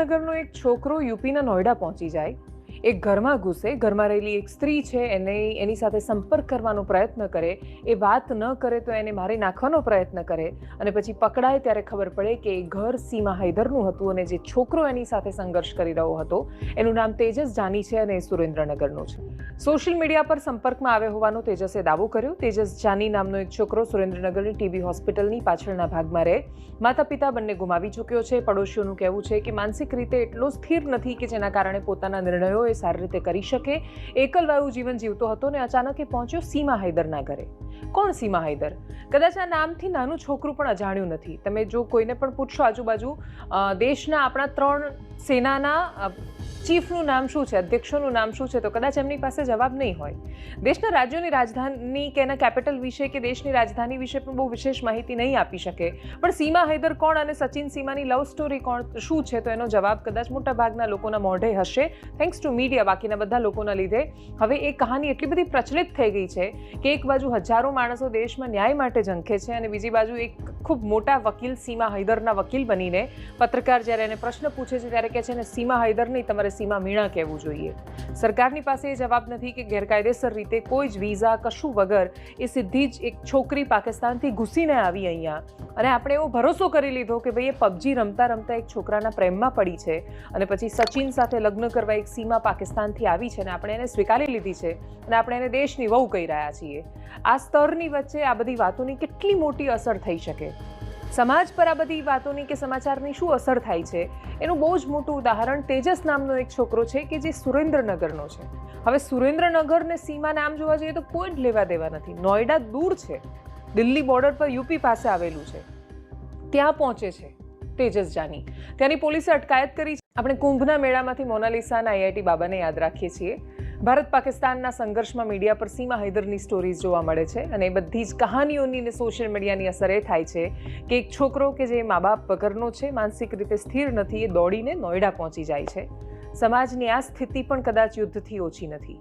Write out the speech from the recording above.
નગરનો એક છોકરો યુપીના નોઈડા પહોંચી જાય. એક ઘરમાં ઘૂસે, ઘરમાં રહેલી એક સ્ત્રી છે, એને એની સાથે સંપર્ક કરવાનો પ્રયત્ન કરે, એ વાત ન કરે તો એને મારી નાખવાનો પ્રયત્ન કરે અને પછી પકડાય ત્યારે ખબર પડે કે એ ઘર સીમા હૈદરનું હતું અને જે છોકરો એની સાથે સંઘર્ષ કરી રહ્યો હતો, એનું નામ તેજસ જાની છે અને એ સુરેન્દ્રનગરનું છે. સોશિયલ મીડિયા પર સંપર્કમાં આવ્યો હોવાનો તેજસે દાવો કર્યો. તેજસ જાની નામનો એક છોકરો સુરેન્દ્રનગરની ટીબી હોસ્પિટલની પાછળના ભાગમાં રહે. માતા પિતા બંને ગુમાવી ચૂક્યો છે. પડોશીઓનું કહેવું છે કે માનસિક રીતે એટલો સ્થિર નથી કે જેના કારણે પોતાના નિર્ણયો એ સારી રીતે કરી શકે. એકલવાયુ જીવન જીવતો હતો ને અચાનક એ પહોંચ્યો સીમા હૈદરના ઘરે. કોણ સીમા હૈદર? કદાચ આ નામથી નાનું છોકરું પણ અજાણ્યું નથી. તમે જો કોઈને પણ પૂછશો આજુબાજુ દેશના આપણા ત્રણ સેનાના ચીફનું નામ શું છે, અધ્યક્ષોનું નામ શું છે, તો કદાચ એમની પાસે જવાબ નહીં હોય. દેશના રાજ્યોની રાજધાની કે એના કેપિટલ વિશે કે દેશની રાજધાની વિશે પણ બહુ વિશેષ માહિતી નહીં આપી શકે. પણ સીમા હૈદર કોણ અને સચિન સીમાની લવ સ્ટોરી કોણ, શું છે, તો એનો જવાબ કદાચ મોટા ભાગના લોકોના મોઢે હશે. થેન્ક્સ ટુ મીડિયા બાકીના બધા લોકોના લીધે. હવે એ કહાની એટલી બધી પ્રચલિત થઈ ગઈ છે કે એક બાજુ હજારો માણસો દેશમાં ન્યાય માટે ઝંખે છે અને બીજી બાજુ એક ખૂબ મોટા વકીલ સીમા હૈદરના વકીલ બનીને પત્રકાર જ્યારે એને પ્રશ્ન પૂછે છે ત્યારે કહે છે, ને સીમા હૈદર નહીં, તમારે સીમા મીણા કહેવું જોઈએ. સરકારની પાસે એ જવાબ નથી કે ગેરકાયદેસર રીતે કોઈ જ વિઝા કશું વગર એ સીધી જ એક છોકરી પાકિસ્તાનથી ઘૂસીને આવી અહીંયા. અને આપણે એવો ભરોસો કરી લીધો કે ભાઈ એ પબજી રમતા રમતા એક છોકરાના પ્રેમમાં પડી છે અને પછી સચિન સાથે લગ્ન કરવા એક સીમા પાકિસ્તાનથી આવી છે અને આપણે એને સ્વીકારી લીધી છે અને આપણે એને દેશની વહુ કહી રહ્યા છીએ. આ સ્તરની વચ્ચે આ બધી વાતોની કેટલી મોટી અસર થઈ શકે? સમાજ પર આ બધી વાતોની કે સમાચારની શું અસર થાય છે, એનું બહુ જ મોટું ઉદાહરણ તેજસ નામનો એક છોકરો છે કે જે સુરેન્દ્રનગરનો છે. હવે સુરેન્દ્રનગર ને સીમા નામ જોવા જઈએ તો કોઈ જ લેવા દેવા નથી. નોઈડા દૂર છે. દિલ્હી બોર્ડર પર યુપી પાસે આવેલું છે. ત્યાં પહોંચે છે તેજસ જાની. ત્યાંની પોલીસે અટકાયત કરી આપણે કુંભના મેળામાંથી મોનાલિસાના આઈઆઈટી બાબાને યાદ રાખીએ છીએ. ભારત પાકિસ્તાનના સંઘર્ષમાં મીડિયા પર સીમા હૈદરની સ્ટોરીઝ જોવા મળે છે અને બધી જ કહાનીઓની ને સોશિયલ મીડિયાની અસર થાય છે કે એક છોકરો કે જે મા બાપ વગરનો છે, માનસિક રીતે સ્થિર નથી, એ દોડીને નોઈડા પહોંચી જાય છે. સમાજની આ સ્થિતિ પણ કદાચ યુદ્ધથી ઓછી નથી.